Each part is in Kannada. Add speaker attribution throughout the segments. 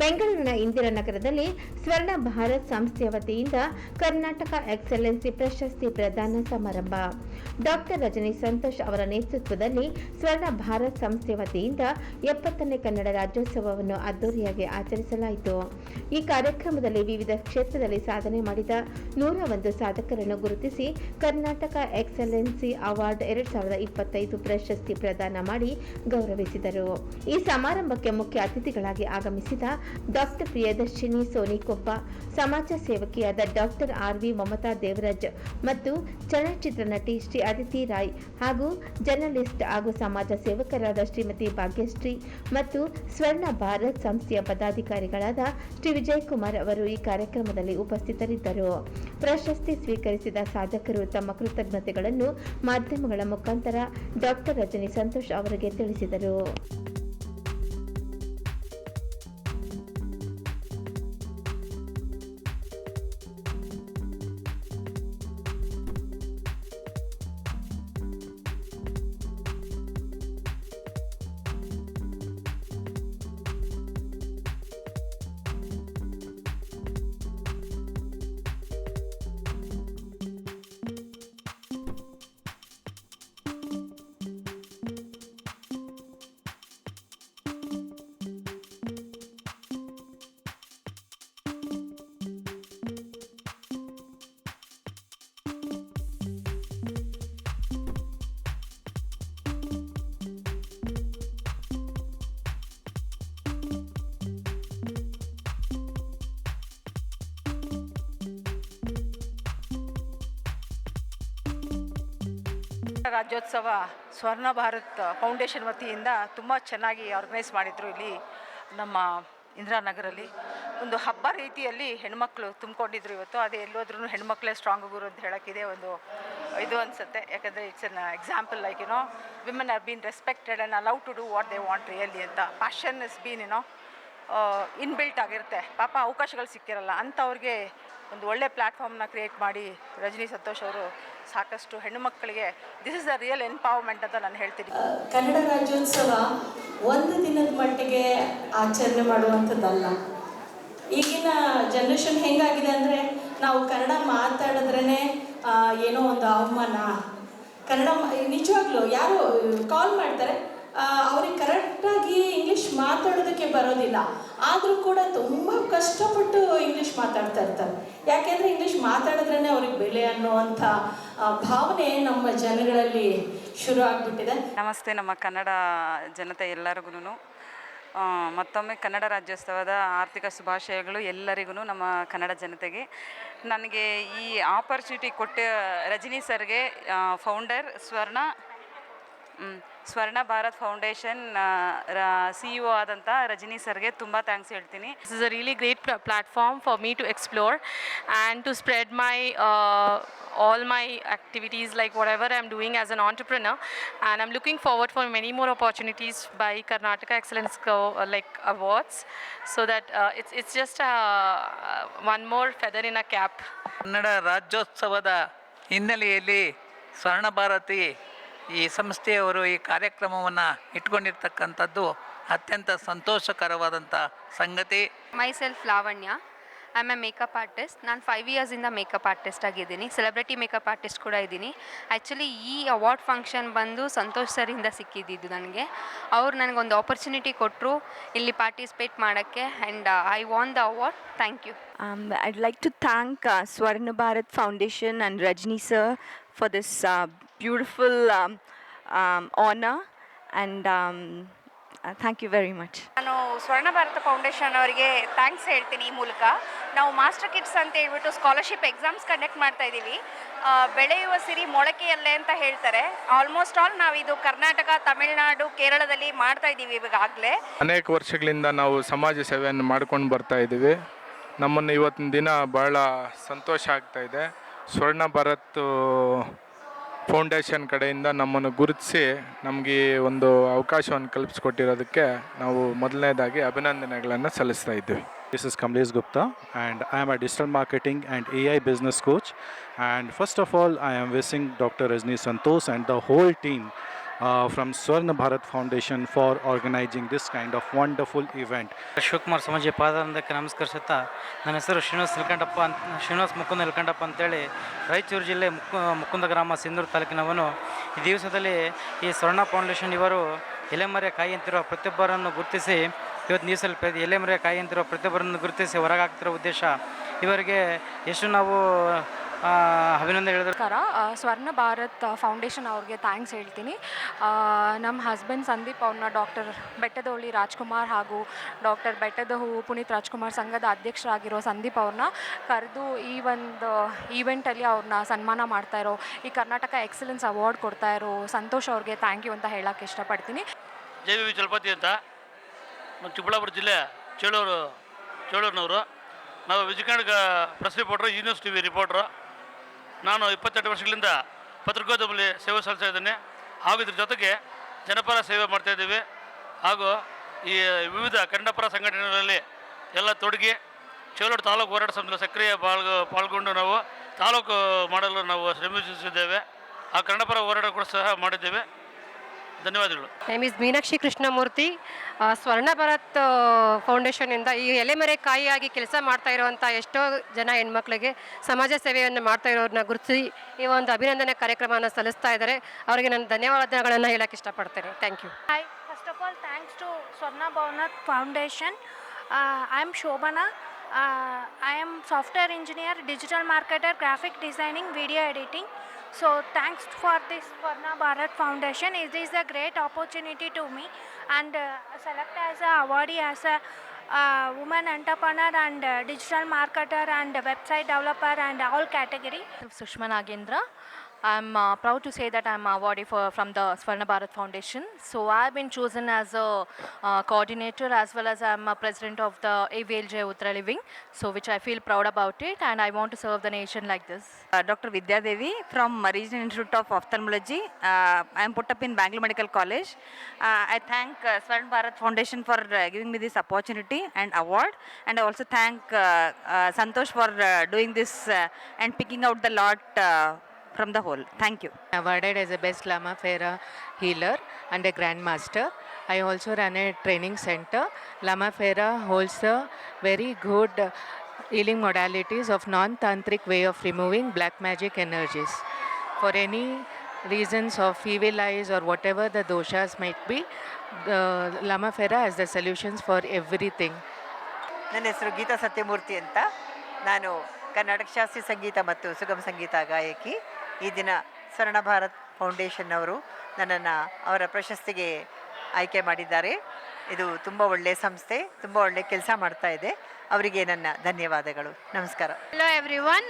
Speaker 1: ಬೆಂಗಳೂರಿನ ಇಂದಿರಾನಗರದಲ್ಲಿ ಸ್ವರ್ಣ ಭಾರತ್ ಸಂಸ್ಥೆಯ ವತಿಯಿಂದ ಕರ್ನಾಟಕ ಎಕ್ಸಲೆನ್ಸಿ ಪ್ರಶಸ್ತಿ ಪ್ರದಾನ ಸಮಾರಂಭ. ಡಾಕ್ಟರ್ ರಜನಿ ಸಂತೋಷ್ ಅವರ ನೇತೃತ್ವದಲ್ಲಿ ಸ್ವರ್ಣ ಭಾರತ್ ಸಂಸ್ಥೆ ವತಿಯಿಂದ ಎಪ್ಪತ್ತನೇ ಕನ್ನಡ ರಾಜ್ಯೋತ್ಸವವನ್ನು ಅದ್ದೂರಿಯಾಗಿ ಆಚರಿಸಲಾಯಿತು. ಈ ಕಾರ್ಯಕ್ರಮದಲ್ಲಿ ವಿವಿಧ ಕ್ಷೇತ್ರದಲ್ಲಿ ಸಾಧನೆ ಮಾಡಿದ ನೂರ ಒಂದು ಸಾಧಕರನ್ನು ಗುರುತಿಸಿ ಕರ್ನಾಟಕ ಎಕ್ಸಲೆನ್ಸಿ ಅವಾರ್ಡ್ ಎರಡ್ ಸಾವಿರದ ಇಪ್ಪತ್ತೈದು ಪ್ರಶಸ್ತಿ ಪ್ರದಾನ ಮಾಡಿ ಗೌರವಿಸಿದರು. ಈ ಸಮಾರಂಭಕ್ಕೆ ಮುಖ್ಯ ಅತಿಥಿಗಳಾಗಿ ಆಗಮಿಸಿದ ಡಾಕ್ಟರ್ ಪ್ರಿಯದರ್ಶಿನಿ ಸೋನಿಕೊಪ್ಪ, ಸಮಾಜ ಸೇವಕಿಯಾದ doctor R V Mamata Devaraj ಮತ್ತು ಚಲನಚಿತ್ರ ನಟಿ ಶ್ರೀ ಅದಿತಿ ರಾಯ್ ಹಾಗೂ ಜರ್ನಲಿಸ್ಟ್ ಹಾಗೂ ಸಮಾಜ ಸೇವಕರಾದ ಶ್ರೀಮತಿ ಭಾಗ್ಯಶ್ರೀ ಮತ್ತು ಸ್ವರ್ಣ ಭಾರತ್ ಸಂಸ್ಥೆಯ ಪದಾಧಿಕಾರಿಗಳಾದ ಶ್ರೀ ವಿಜಯ್ ಕುಮಾರ್ ಅವರು ಈ ಕಾರ್ಯಕ್ರಮದಲ್ಲಿ ಉಪಸ್ಥಿತರಿದ್ದರು. ಪ್ರಶಸ್ತಿ ಸ್ವೀಕರಿಸಿದ ಸಾಧಕರು ತಮ್ಮ ಕೃತಜ್ಞತೆಗಳನ್ನು ಮಾಧ್ಯಮಗಳ ಮುಖಾಂತರ ಡಾಕ್ಟರ್ ರಜನಿ ಸಂತೋಷ್ ಅವರಿಗೆ ತಿಳಿಸಿದರು.
Speaker 2: ರಾಜ್ಯೋತ್ಸವ ಸ್ವರ್ಣ ಭಾರತ್ ಫೌಂಡೇಶನ್ ವತಿಯಿಂದ ತುಂಬ ಚೆನ್ನಾಗಿ ಆರ್ಗನೈಸ್ ಮಾಡಿದರು ಇಲ್ಲಿ ನಮ್ಮ ಇಂದಿರಾನಗರಲ್ಲಿ. ಒಂದು ಹಬ್ಬ ರೀತಿಯಲ್ಲಿ ಹೆಣ್ಮಕ್ಳು ತುಂಬಿಕೊಂಡಿದ್ರು ಇವತ್ತು. ಅದೇ ಎಲ್ಲೋದ್ರೂ ಹೆಣ್ಮಕ್ಳೇ ಸ್ಟ್ರಾಂಗ್ ಗುರು ಅಂತ ಹೇಳೋಕ್ಕಿದೆ ಒಂದು ಇದು ಅನಿಸುತ್ತೆ. ಯಾಕಂದರೆ it's an example like you know women are been respected and allow to do what they want really ಅಂತ. ಪ್ಯಾಷನ್ ಇಸ್ ಬೀನ್ ಏನೋ ಇನ್ಬಿಲ್ಟ್ ಆಗಿರುತ್ತೆ. ಪಾಪ ಅವಕಾಶಗಳು ಸಿಕ್ಕಿರಲ್ಲ. ಅಂಥವ್ರಿಗೆ ಒಂದು ಒಳ್ಳೆ ಪ್ಲ್ಯಾಟ್ಫಾರ್ಮ್ನ ಕ್ರಿಯೇಟ್ ಮಾಡಿ ರಜನಿ ಸಂತೋಷ್ ಅವರು ಸಾಕಷ್ಟು ಹೆಣ್ಣು ಮಕ್ಕಳಿಗೆ this is the real empowerment ಅಂತ ನಾನು ಹೇಳ್ತೀನಿ.
Speaker 3: ಕನ್ನಡ ರಾಜ್ಯೋತ್ಸವ ಒಂದು ದಿನದ ಮಟ್ಟಿಗೆ ಆಚರಣೆ ಮಾಡುವಂಥದ್ದಲ್ಲ. ಈಗಿನ ಜನ್ರೇಷನ್ ಹೆಂಗಾಗಿದೆ ಅಂದರೆ ನಾವು ಕನ್ನಡ ಮಾತಾಡಿದ್ರೇ ಏನೋ ಒಂದು ಅವಮಾನ. ಕನ್ನಡ ನಿಜವಾಗ್ಲು ಯಾರು ಕಾಲ್ ಮಾಡ್ತಾರೆ ಅವ್ರಿಗೆ ಕರೆಕ್ಟಾಗಿ ಇಂಗ್ಲೀಷ್ ಮಾತಾಡೋದಕ್ಕೆ ಬರೋದಿಲ್ಲ. ಆದರೂ ಕೂಡ ತುಂಬ ಕಷ್ಟಪಟ್ಟು ಇಂಗ್ಲೀಷ್ ಮಾತಾಡ್ತಾ ಇರ್ತಾರೆ. ಯಾಕೆಂದರೆ ಇಂಗ್ಲೀಷ್ ಮಾತಾಡಿದ್ರೇ ಅವ್ರಿಗೆ ಬೆಲೆ ಅನ್ನುವಂಥ ಭಾವನೆ ನಮ್ಮ ಜನಗಳಲ್ಲಿ ಶುರು ಆಗಿಬಿಟ್ಟಿದೆ.
Speaker 4: ನಮಸ್ತೆ, ನಮ್ಮ ಕನ್ನಡ ಜನತೆ ಎಲ್ಲರಿಗೂ ಮತ್ತೊಮ್ಮೆ ಕನ್ನಡ ರಾಜ್ಯೋತ್ಸವದ ಆರ್ಥಿಕ ಶುಭಾಶಯಗಳು ಎಲ್ಲರಿಗೂ ನಮ್ಮ ಕನ್ನಡ ಜನತೆಗೆ. ನನಗೆ ಈ ಆಪರ್ಚುನಿಟಿ ಕೊಟ್ಟ ರಜನಿ ಸರ್ಗೆ founder Swarna Swarna Bharat foundation C E O ಆದಂಥ ರಜನಿ ಸರ್ಗೆ ತುಂಬ ಥ್ಯಾಂಕ್ಸ್ ಹೇಳ್ತೀನಿ
Speaker 5: this is a really great platform for me to explore and to spread my all my all my activities, like whatever I'm doing as an entrepreneur. And I'm looking forward for many more opportunities by Karnataka Excellence Co- uh, like awards, so that uh, it's it's just uh, one more feather in a cap.
Speaker 6: Kannada ರಾಜ್ಯೋತ್ಸವದ ಹಿನ್ನೆಲೆಯಲ್ಲಿ ಸ್ವರ್ಣ ಭಾರತಿ ಈ ಸಂಸ್ಥೆಯವರು ಈ ಕಾರ್ಯಕ್ರಮವನ್ನು ಇಟ್ಕೊಂಡಿರ್ತಕ್ಕಂಥದ್ದು ಅತ್ಯಂತ ಸಂತೋಷಕರವಾದಂಥ ಸಂಗತಿ.
Speaker 7: Myself Lavanya I am a makeup artist ನಾನು ಫೈವ್ ಇಯರ್ಸಿಂದ ಮೇಕಪ್ ಆರ್ಟಿಸ್ಟ್ ಆಗಿದ್ದೀನಿ. ಸೆಲೆಬ್ರಿಟಿ ಮೇಕಪ್ ಆರ್ಟಿಸ್ಟ್ ಕೂಡ ಇದ್ದೀನಿ. ಆ್ಯಕ್ಚುಲಿ ಈ ಅವಾರ್ಡ್ ಫಂಕ್ಷನ್ ಬಂದು ಸಂತೋಷ್ ಸರಿಂದ ಸಿಕ್ಕಿದ್ದಿದ್ದು ನನಗೆ. ಅವ್ರು ನನಗೊಂದು ಆಪರ್ಚುನಿಟಿ ಕೊಟ್ಟರು ಇಲ್ಲಿ ಪಾರ್ಟಿಸಿಪೇಟ್ ಮಾಡೋಕ್ಕೆ and I won the award thank
Speaker 8: you I'd like to thank Swarna Bharat foundation and Rajini sir for sir for honour uh, beautiful um, um, honor and um, uh, thank you very much.
Speaker 9: ನಾನು ಸ್ವರ್ಣ ಭಾರತ ಫೌಂಡೇಶನ್ ಅವರಿಗೆ ಥ್ಯಾಂಕ್ಸ್ ಹೇಳ್ತೀನಿ ಈ ಮೂಲಕ. ನಾವು ಮಾಸ್ಟರ್ ಕಿಡ್ಸ್ ಅಂತ ಹೇಳ್ಬಿಟ್ಟು ಸ್ಕಾಲರ್ಶಿಪ್ ಎಕ್ಸಾಮ್ಸ್ ಕಂಡಕ್ಟ್ ಮಾಡ್ತಾ ಇದ್ದೀವಿ. ಬೆಳೆಯುವ ಸಿರಿ ಮೊಳಕೆಯಲ್ಲೇ ಅಂತ ಹೇಳ್ತಾರೆ. ಆಲ್ಮೋಸ್ಟ್ ಆಲ್ ನಾವು ಇದು ಕರ್ನಾಟಕ ತಮಿಳುನಾಡು ಕೇರಳದಲ್ಲಿ ಮಾಡ್ತಾ ಇದ್ದೀವಿ ಇವಾಗಲೇ
Speaker 10: ಅನೇಕ ವರ್ಷಗಳಿಂದ ನಾವು ಸಮಾಜ ಸೇವೆಯನ್ನು ಮಾಡ್ಕೊಂಡು ಬರ್ತಾ ಇದ್ದೀವಿ. ನಮ್ಮನ್ನು ಇವತ್ತಿನ ದಿನ ಬಹಳ ಸಂತೋಷ ಆಗ್ತಾ ಇದೆ. ಸ್ವರ್ಣ ಭಾರತ್ ಫೌಂಡೇಶನ್ ಕಡೆಯಿಂದ ನಮ್ಮನ್ನು ಗುರುತಿಸಿ ನಮಗೆ ಒಂದು ಅವಕಾಶವನ್ನು ಕಲ್ಪಿಸಿಕೊಟ್ಟಿರೋದಕ್ಕೆ ನಾವು ಮೊದಲನೇದಾಗಿ ಅಭಿನಂದನೆಗಳನ್ನು ಸಲ್ಲಿಸ್ತಾ ಇದ್ದೀವಿ
Speaker 11: This is Kamlesh Gupta, and I am a digital marketing and AI business coach. And first of all, I am wishing Dr. Rajni Santosh and the whole team uh, from Swarna Bharat Foundation for organizing this kind of wonderful event.
Speaker 12: Shivakumar ಸಮಾಜ ಪಾದಾನಂದಕ್ಕೆ ನಮಸ್ಕರಿಸುತ್ತಾ ನನ್ನ ಹೆಸರು ಶ್ರೀನಿವಾಸ್ ನಿಲ್ಕಂಡಪ್ಪ ಅಂತ ಶ್ರೀನಿವಾಸ್ ಮುಕುಂದ ನಿಲ್ಕಂಡಪ್ಪ ಅಂತೇಳಿ ರಾಯಚೂರು ಜಿಲ್ಲೆ ಮುಕು ಮುಕುಂದ ಗ್ರಾಮ ಸಿಂಧೂರು ತಾಲೂಕಿನವನು ಈ ದಿವಸದಲ್ಲಿ ಈ ಸ್ವರ್ಣ ಫೌಂಡೇಶನ್ ಇವರು ಎಲೆಮರೆ ಕಾಯಿ ಅಂತಿರುವ ಪ್ರತಿಯೊಬ್ಬರನ್ನು ಗುರುತಿಸಿ ಇವತ್ತು ನೀಸಲ್ ಎಲೆಮರೆ ಕಾಯಿ ಅಂತಿರುವ ಪ್ರತಿಯೊಬ್ಬರನ್ನು ಗುರುತಿಸಿ ಹೊರಗಾಗ್ತಿರೋ ಉದ್ದೇಶ ಇವರಿಗೆ ಎಷ್ಟು ನಾವು ಅಭಿನಂದನೆ ಹೇಳಿದ್ರೆ.
Speaker 13: ನಮಸ್ಕಾರ. ಸ್ವರ್ಣ ಭಾರತ್ ಫೌಂಡೇಶನ್ ಅವ್ರಿಗೆ ಥ್ಯಾಂಕ್ಸ್ ಹೇಳ್ತೀನಿ. ನಮ್ಮ ಹಸ್ಬೆಂಡ್ ಸಂದೀಪ್ ಅವ್ರನ್ನ ಡಾಕ್ಟರ್ ಬೆಟ್ಟದಹಳ್ಳಿ ರಾಜ್ಕುಮಾರ್ ಹಾಗೂ ಡಾಕ್ಟರ್ ಬೆಟ್ಟದ ಹೂವು ಪುನೀತ್ ರಾಜ್ಕುಮಾರ್ ಸಂಘದ ಅಧ್ಯಕ್ಷರಾಗಿರೋ ಸಂದೀಪ್ ಅವ್ರನ್ನ ಕರೆದು ಈ ಒಂದು ಈವೆಂಟಲ್ಲಿ ಅವ್ರನ್ನ ಸನ್ಮಾನ ಮಾಡ್ತಾ ಇರೋ ಈ ಕರ್ನಾಟಕ ಎಕ್ಸಲೆನ್ಸ್ ಅವಾರ್ಡ್ ಕೊಡ್ತಾ ಇರೋ ಸಂತೋಷ್ ಅವ್ರಿಗೆ ಥ್ಯಾಂಕ್ ಯು ಅಂತ ಹೇಳಕ್ಕೆ ಇಷ್ಟಪಡ್ತೀನಿ.
Speaker 14: ಜೆ ವಿ ವಿ ಚಲಪತಿ ಅಂತ. ನಮ್ಮ ಚಿಕ್ಕಬಳ್ಳಾಪುರ ಜಿಲ್ಲೆ ಚೇಳೂರು ಚೇಳೂರಿನವರು. ನಾವು Vijaya Karnataka press reporter universe T V reporter ನಾನು ಇಪ್ಪತ್ತೆಂಟು ವರ್ಷಗಳಿಂದ ಪತ್ರಿಕೋದ್ಯಮದಲ್ಲಿ ಸೇವೆ ಸಲ್ಲಿಸ್ತಾ ಇದ್ದೇನೆ. ಹಾಗೂ ಇದ್ರ ಜೊತೆಗೆ ಜನಪರ ಸೇವೆ ಮಾಡ್ತಾಯಿದ್ದೀವಿ ಹಾಗೂ ಈ ವಿವಿಧ ಕನ್ನಡಪರ ಸಂಘಟನೆಗಳಲ್ಲಿ ಎಲ್ಲ ತೊಡಗಿ ಚೇಳೂರು ತಾಲೂಕು ಹೋರಾಟ ಸಮಿತಿಯಲ್ಲಿ ಸಕ್ರಿಯ ಪಾಲ್ಗೊ, ಪಾಲ್ಗೊಂಡು ನಾವು ತಾಲೂಕು ಮಾಡಲು ನಾವು ಶ್ರಮಿಸುತ್ತಿದ್ದೇವೆ. ಆ ಕನ್ನಡಪರ ಹೋರಾಟ ಕೂಡ ಸಹ ಮಾಡಿದ್ದೇವೆ. ಧನ್ಯವಾದಗಳು.
Speaker 15: ನೇಮ್ ಇಸ್ ಮೀನಾಕ್ಷಿ ಕೃಷ್ಣಮೂರ್ತಿ ಸ್ವರ್ಣ ಫೌಂಡೇಶನ್ ಇಂದ ಈ ಎಲೆಮರೆಕಾಯಿಯಾಗಿ ಕೆಲಸ ಮಾಡ್ತಾ ಇರುವಂಥ ಎಷ್ಟೋ ಜನ ಹೆಣ್ಮಕ್ಳಿಗೆ ಸಮಾಜ ಸೇವೆಯನ್ನು ಮಾಡ್ತಾ ಇರೋರನ್ನ ಗುರುತಿಸಿ ಈ ಒಂದು ಅಭಿನಂದನೆ ಕಾರ್ಯಕ್ರಮವನ್ನು ಸಲ್ಲಿಸ್ತಾ ಇದ್ದಾರೆ. ಅವರಿಗೆ ನಾನು ಧನ್ಯವಾದಗಳನ್ನು ಹೇಳಕ್ಕೆ ಇಷ್ಟಪಡ್ತೇನೆ. Thank you
Speaker 9: hi first of all thanks to Swarna Bhavanath foundation I am Shobhana I am software engineer digital marketer graphic designing video editing. So thanks for this Swarna Bharat Foundation. It is a great opportunity to me and uh, select as a awardee as a uh, woman entrepreneur and uh, digital marketer and website developer and all category.
Speaker 16: Sushma Nagendra. I'm uh, proud to say that I'm awardee for, from the Swarna Bharat Foundation. So I've been chosen as a uh, coordinator as well as I'm a president of the AVLJ Uttara Living. So which I feel proud about it and I want to serve the nation like this.
Speaker 17: Uh, Dr. Vidya Devi from Regional Institute of Ophthalmology. Uh, I am put up in Bangalore Medical College. Uh, I thank uh, Swarn Bharat Foundation for uh, giving me this opportunity and award. And I also thank uh, uh, Santosh for uh, doing this uh, and picking out the lot uh, from the whole. Thank you.
Speaker 18: awarded as a best Lama Fera healer and a grandmaster. I also run a training center. Lama Fera holds the very good uh, healing modalities of non-tantric way of removing black magic energies. For any reasons of evil eyes or whatever the doshas might be, the Lama Fera has the solutions for everything.
Speaker 19: ನನ್ನ ಹೆಸರು ಗೀತಾ ಸತ್ಯಮೂರ್ತಿ ಅಂತ ನಾನು ಕರ್ನಾಟಕ ಶಾಸ್ತ್ರೀಯ ಸಂಗೀತ ಮತ್ತು ಸುಗಮ ಸಂಗೀತ ಗಾಯಕಿ ಈ ದಿನ ಸ್ವರ್ಣ ಭಾರತ್ ಫೌಂಡೇಶನ್ ಅವರು ನನ್ನನ್ನು ಅವರ ಪ್ರಶಸ್ತಿಗೆ ಆಯ್ಕೆ ಮಾಡಿದ್ದಾರೆ. ಇದು ತುಂಬ ಒಳ್ಳೆ ಸಂಸ್ಥೆ ತುಂಬ ಒಳ್ಳೆ ಕೆಲಸ ಮಾಡ್ತಾ ಇದೆ. ಅವರಿಗೆ ನನ್ನ ಧನ್ಯವಾದಗಳು. ನಮಸ್ಕಾರ.
Speaker 20: Hello everyone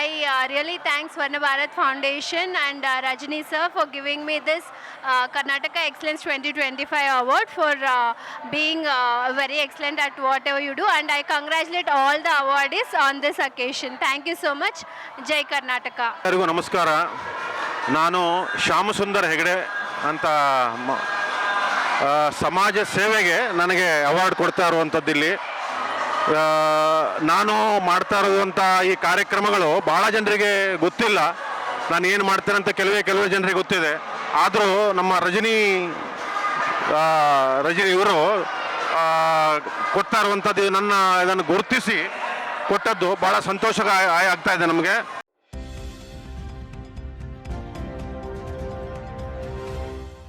Speaker 20: I really thanks Varna Bharat foundation and Rajani sir for giving me this Karnataka excellence twenty twenty five award for being very excellent at whatever you do and I congratulate all the award is on this occasion thank you so much Jai Karnataka
Speaker 21: ಎಲ್ಲರಿಗೂ ನಮಸ್ಕಾರ. ನಾನು ಶ್ಯಾಮಸುಂದರ್ ಹೆಗಡೆ ಅಂತ ಸಮಾಜ ಸೇವೆಗೆ ನನಗೆ ಅವಾರ್ಡ್ ಕೊಡ್ತಾ ಇರುವಂಥದ್ದು ಇಲ್ಲಿ. ನಾನು ಮಾಡ್ತಾ ಇರುವಂಥ ಈ ಕಾರ್ಯಕ್ರಮಗಳು ಭಾಳ ಜನರಿಗೆ ಗೊತ್ತಿಲ್ಲ. ನಾನು ಏನು ಮಾಡ್ತೇನೆ ಅಂತ ಕೆಲವೇ ಕೆಲವೇ ಜನರಿಗೆ ಗೊತ್ತಿದೆ. ಆದರೂ ನಮ್ಮ ರಜನಿ ರಜನಿ ಇವರು ಕೊಡ್ತಾ ಇರುವಂಥದ್ದು ನನ್ನ ಇದನ್ನು ಗುರುತಿಸಿ ಕೊಟ್ಟದ್ದು ಭಾಳ ಸಂತೋಷ ಆಗ್ತಾ ಇದೆ ನಮಗೆ.